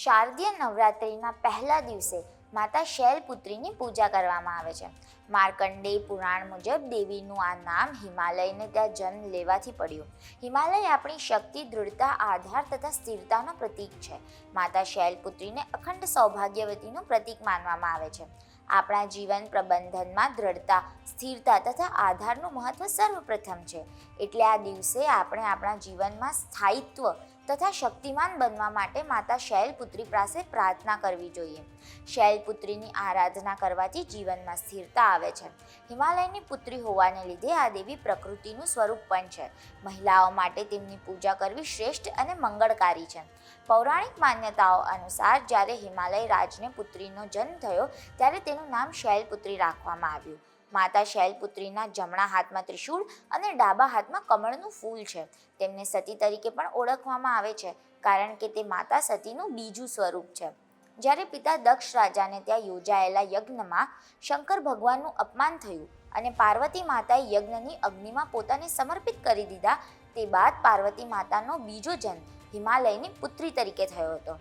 શારદીય નવરાત્રિના પહેલા દિવસે માતા શૈલપુત્રીની પૂજા કરવામાં આવે છે. માર્કંડેય પુરાણ મુજબ દેવીનું આ નામ હિમાલયને ત્યાં જન્મ લેવાથી પડ્યું. હિમાલય આપણી શક્તિ, દૃઢતા, આધાર તથા સ્થિરતાનો પ્રતીક છે. માતા શૈલપુત્રીને અખંડ સૌભાગ્યવતીનું પ્રતીક માનવામાં આવે છે. આપણા જીવન પ્રબંધનમાં દ્રઢતા સ્થિરતા તથા આધારનું મહત્વ સર્વપ્રથમ છે. એટલે આ દિવસે આપણે આપણા જીવનમાં સ્થાયિત્વ તથા શક્તિમાન બનવા માટે માતા શૈલપુત્રી પાસે પ્રાર્થના કરવી જોઈએ. શૈલપુત્રીની આરાધના કરવાથી જીવનમાં સ્થિરતા આવે છે. હિમાલયની પુત્રી હોવાને લીધે આ દેવી પ્રકૃતિનું સ્વરૂપ પણ છે. મહિલાઓ માટે તેમની પૂજા કરવી શ્રેષ્ઠ અને મંગળકારી છે. પૌરાણિક માન્યતાઓ અનુસાર જ્યારે હિમાલય રાજને પુત્રીનો જન્મ થયો, ત્યારે તેનું નામ શૈલપુત્રી રાખવામાં આવ્યું. માતા શૈલપુત્રીના જમણા હાથમાં ત્રિશૂળ અને ડાબા હાથમાં કમળનું ફૂલ છે. તેમને સતી તરીકે પણ ઓળખવામાં આવે છે, કારણ કે તે માતા સતીનું બીજું સ્વરૂપ છે. જ્યારે પિતા દક્ષ રાજાને ત્યાં યોજાયેલા યજ્ઞમાં શંકર ભગવાનનું અપમાન થયું અને પાર્વતી માતાએ યજ્ઞની અગ્નિમાં પોતાને સમર્પિત કરી દીધા, તે બાદ પાર્વતી માતાનો બીજો જન્મ હિમાલયની પુત્રી તરીકે થયો હતો.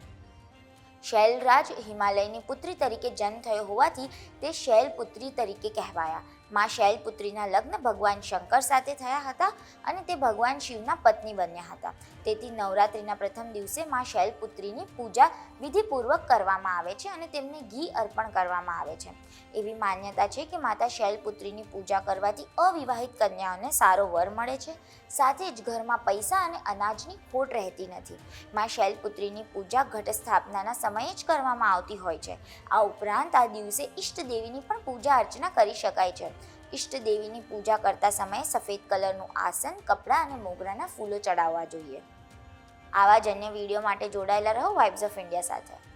શૈલરાજ હિમાલયની પુત્રી તરીકે જન્મ થયો હોવાથી તે શૈલપુત્રી તરીકે કહેવાયા. માં શૈલપુત્રીના લગ્ન ભગવાન શંકર સાથે થયા હતા અને તે ભગવાન શિવના પત્ની બન્યા હતા. તેથી નવરાત્રિના પ્રથમ દિવસે માં શૈલપુત્રીની પૂજા વિધિપૂર્વક કરવામાં આવે છે અને તેમને ઘી અર્પણ કરવામાં આવે છે. એવી માન્યતા છે કે માતા શૈલપુત્રીની પૂજા કરવાથી અવિવાહિત કન્યાઓને સારો વર મળે છે. સાથે જ ઘરમાં પૈસા અને અનાજની ખોટ રહેતી નથી. માં શૈલપુત્રીની પૂજા ઘટ સ્થાપનાના સમયે જ કરવામાં આવતી હોય છે. આ ઉપરાંત આ દિવસે ઈષ્ટ દેવીની પણ પૂજા અર્ચના કરી શકાય છે. ઈષ્ટ દેવીની પૂજા કરતા સમયે સફેદ કલરનું આસન, કપડાં અને મોગરાના ફૂલો ચડાવવા જોઈએ. આવા જ અન્ય વીડિયો માટે જોડાયેલા રહો વાઇબ્સ ઓફ ઇન્ડિયા સાથે.